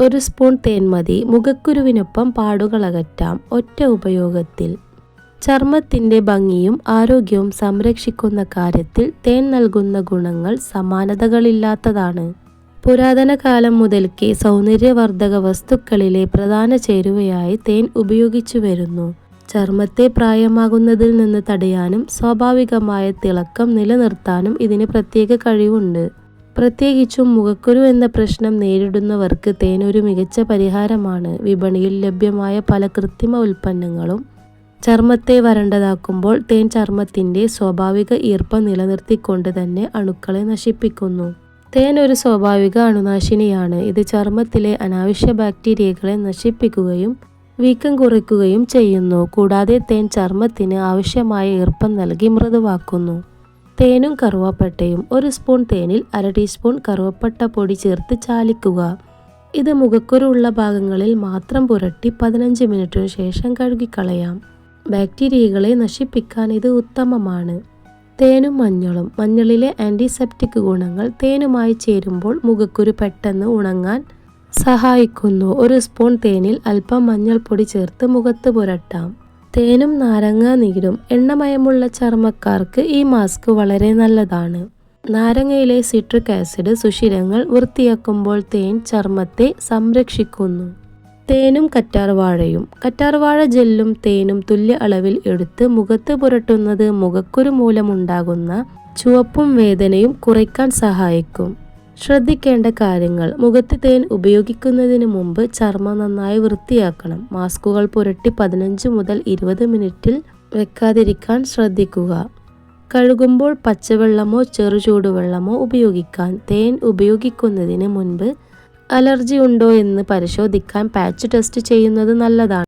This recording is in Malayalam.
ഒരു സ്പൂൺ തേൻ മതി. മുഖക്കുരുവിനൊപ്പം പാടുകളകറ്റാം ഒറ്റ ഉപയോഗത്തിൽ. ചർമ്മത്തിന്റെ ഭംഗിയും ആരോഗ്യവും സംരക്ഷിക്കുന്ന കാര്യത്തിൽ തേൻ നൽകുന്ന ഗുണങ്ങൾ സമാനതകളില്ലാത്തതാണ്. പുരാതന കാലം മുതൽക്കേ സൗന്ദര്യവർദ്ധക വസ്തുക്കളിലെ പ്രധാന ചേരുവയായി തേൻ ഉപയോഗിച്ചു വരുന്നു. ചർമ്മത്തെ പ്രായമാകുന്നതിൽ നിന്ന് തടയാനും സ്വാഭാവികമായ തിളക്കം നിലനിർത്താനും ഇതിന് പ്രത്യേക കഴിവുണ്ട്. പ്രത്യേകിച്ചും മുഖക്കുരു എന്ന പ്രശ്നം നേരിടുന്നവർക്ക് തേൻ ഒരു മികച്ച പരിഹാരമാണ്. വിപണിയിൽ ലഭ്യമായ പല കൃത്രിമ ഉൽപ്പന്നങ്ങളും ചർമ്മത്തെ വരണ്ടതാക്കുമ്പോൾ തേൻ ചർമ്മത്തിന്റെ സ്വാഭാവിക ഈർപ്പം നിലനിർത്തിക്കൊണ്ട് തന്നെ അണുക്കളെ നശിപ്പിക്കുന്നു. തേൻ ഒരു സ്വാഭാവിക അണുനാശിനിയാണ്. ഇത് ചർമ്മത്തിലെ അനാവശ്യ ബാക്ടീരിയകളെ നശിപ്പിക്കുകയും വീക്കം കുറയ്ക്കുകയും ചെയ്യുന്നു. കൂടാതെ തേൻ ചർമ്മത്തിന് ആവശ്യമായ ഈർപ്പം നൽകി മൃദുവാക്കുന്നു. തേനും കറുവാപ്പട്ടയും ഒരു സ്പൂൺ തേനിൽ അര ടീസ്പൂൺ കറുവപ്പട്ട പൊടി ചേർത്ത് ചാലിക്കുക. ഇത് മുഖക്കുരുള്ള ഭാഗങ്ങളിൽ മാത്രം പുരട്ടി പതിനഞ്ച് മിനിറ്റിനു ശേഷം കഴുകിക്കളയാം. ബാക്ടീരിയകളെ നശിപ്പിക്കാൻ ഇത് ഉത്തമമാണ്. തേനും മഞ്ഞളും മഞ്ഞളിലെ ആന്റിസെപ്റ്റിക് ഗുണങ്ങൾ തേനുമായി ചേരുമ്പോൾ മുഖക്കുരു പെട്ടെന്ന് ഉണങ്ങാൻ സഹായിക്കുന്നു. ഒരു സ്പൂൺ തേനിൽ അല്പം മഞ്ഞൾപ്പൊടി ചേർത്ത് മുഖത്ത് പുരട്ടാം. തേനും നാരങ്ങാ നീരും എണ്ണമയമുള്ള ചർമ്മക്കാർക്ക് ഈ മാസ്ക് വളരെ നല്ലതാണ്. നാരങ്ങയിലെ സിട്രിക് ആസിഡ് സുഷിരങ്ങൾ വൃത്തിയാക്കുമ്പോൾ തേൻ ചർമ്മത്തെ സംരക്ഷിക്കുന്നു. തേനും കറ്റാർവാഴയും. കറ്റാർവാഴ ജെല്ലും തേനും തുല്യ അളവിൽ എടുത്ത് മുഖത്ത് പുരട്ടുന്നത് മുഖക്കുരു മൂലമുണ്ടാകുന്ന ചുവപ്പും വേദനയും കുറയ്ക്കാൻ സഹായിക്കും. ശ്രദ്ധിക്കേണ്ട കാര്യങ്ങൾ മുഖത്ത് തേൻ ഉപയോഗിക്കുന്നതിന് മുമ്പ് ചർമ്മം നന്നായി വൃത്തിയാക്കണം. മാസ്കുകൾ പുരട്ടി പതിനഞ്ച് മുതൽ ഇരുപത് മിനിറ്റിൽ വെക്കാതിരിക്കാൻ ശ്രദ്ധിക്കുക. കഴുകുമ്പോൾ പച്ചവെള്ളമോ ചെറുചൂടുവെള്ളമോ ഉപയോഗിക്കാൻ തേൻ ഉപയോഗിക്കുന്നതിന് മുൻപ് അലർജി ഉണ്ടോ എന്ന് പരിശോധിക്കാൻ പാച്ച് ടെസ്റ്റ് ചെയ്യുന്നത് നല്ലതാണ്.